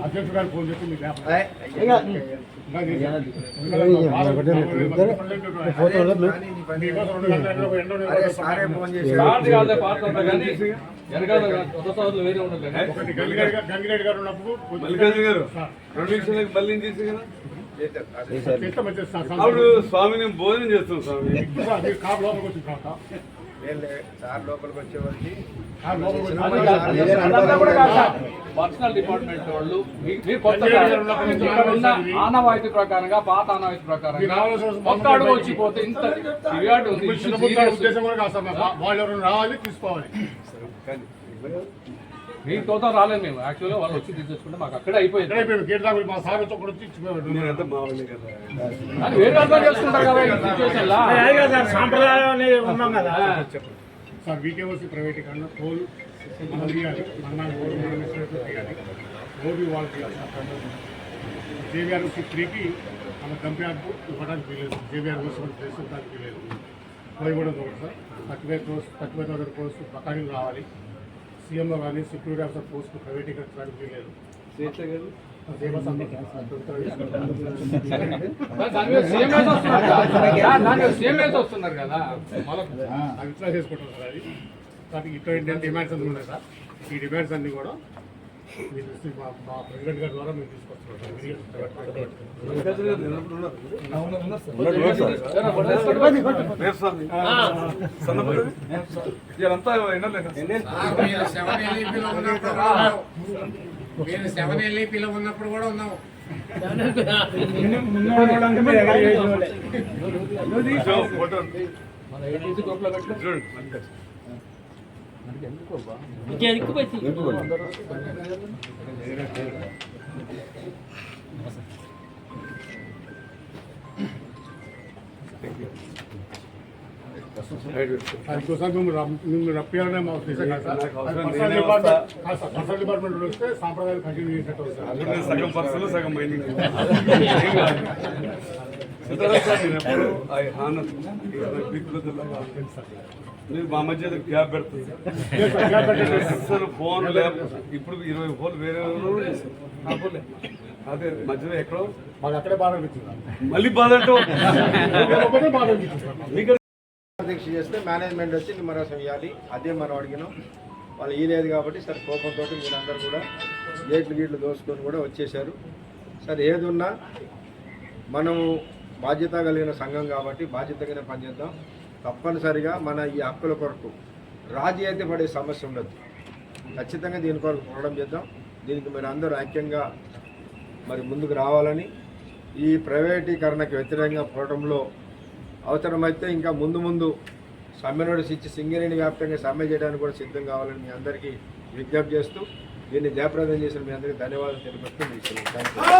అధ్యక్షుడు గారు ఫోన్ చేసి మీకు గంగిరెడ్డి గారు ఉన్నప్పుడు రెండు నిమిషాలకు మళ్ళీ చేసి కదా అప్పుడు స్వామిని భోజనం చేస్తాం స్వామి ఇప్పుడు సార్, మీరు కాపు లోపలికి వచ్చిన సార్ లోపలికి వచ్చేవారికి. పర్సనల్ డిపార్ట్మెంట్ వాళ్ళు కొత్త ఉన్న ఆనవాయితీ ప్రకారంగా పాత ఆనవాయితీ ప్రకారంగా ఒక్క అడుగు వచ్చిపోతే ఇంత ఫిర్యాదు ఉంది రావాలి తీసుకోవాలి. మీ కోసం రాలేదు మేము. యాక్చువల్గా వాళ్ళు వచ్చి తీసేసుకుంటే మాకు అక్కడే అయిపోయింది. మా సార్ వచ్చి వేరే అర్థం చేసుకుంటారు కదా ఈ సిచ్యువేషన్లా. సార్ వీకేఓసి ప్రైవేటీకరణ టోల్ మనం తీయాలి. మన మనం సార్ జేబీఆర్ త్రీకి మన కంపెనీ ఇవ్వడానికి వీలేదు. జేబీఆర్ కోసం చేసుకోవడానికి వీలేదు. పోయి కూడా ఒకటి sir. Thirty five crores thirty five thousand crores బకాయిలు రావాలి. సీఎంఓ కానీ సెక్యూరిటీ ఆఫీసర్ పోస్ట్ ప్రైవేటీకరించడానికి మీద CMS వస్తున్నారు కదా. కదా మళ్ళీ అది సార్ ఇటువంటి డిమాండ్స్ అన్నీ ఉన్నాయి సార్ ఈ డిమాండ్స్ అన్నీ కూడా మీరు సెవెన్ ఎల్ఈపీలో ఉన్నప్పుడు కూడా ఉన్నావు. ఫోటో మన పెట్టుకో చూడండి రప్పియాలనే పర్సనల్ డిపార్ట్మెంట్ వస్తే సాంప్రదాయాలు కంటిన్యూ చేసినట్టు సగం పర్సనల్ సగం మైనింగ్ సార్ నేను ఎప్పుడు ఐ హానర్ బిగ్ మీరు మా మధ్య గ్యాప్ పెడుతుంది. అసలు ఫోన్ ఇప్పుడు ఇరవై ఫోన్ వేరే చేశారు. ఫోన్లే. అదే మధ్యలో ఎక్కడో. మాకు అక్కడే బాధ అనిపించింది. సార్. మళ్ళీ బాధ అంటూ దీక్ష చేస్తే మేనేజ్మెంట్ వచ్చి నిమ్మరసం ఇవ్వాలి. అదే మనం అడిగినాం. వాళ్ళు ఇయ్యలేదు కాబట్టి సరే కోపంతో మీరందరూ కూడా గేట్లు గీట్లు దోసుకొని కూడా వచ్చేసారు సరే ఏది ఉన్నా మనము బాధ్యత కలిగిన సంఘం కాబట్టి బాధ్యతగానే పనిచేద్దాం తప్పనిసరిగా మన ఈ హక్కుల కొరకు రాజీ అయితే పడే సమస్య ఉండదు. ఖచ్చితంగా దీని కొరకు పోరాటం చేద్దాం. దీనికి మీరు అందరూ ఐక్యంగా మరి ముందుకు రావాలని ఈ ప్రైవేటీకరణకు వ్యతిరేకంగా పోవడంలో అవసరమైతే ఇంకా ముందు ముందు సమ్మె నోటీస్ ఇచ్చి సింగరేణి వ్యాప్తంగా సమ్మె చేయడానికి కూడా సిద్ధం కావాలని మీ అందరికీ విజ్ఞప్తి చేస్తూ దీన్ని జయప్రదం చేసిన మీ అందరికీ ధన్యవాదాలు తెలిపిస్తూ మీకు థ్యాంక్ యూ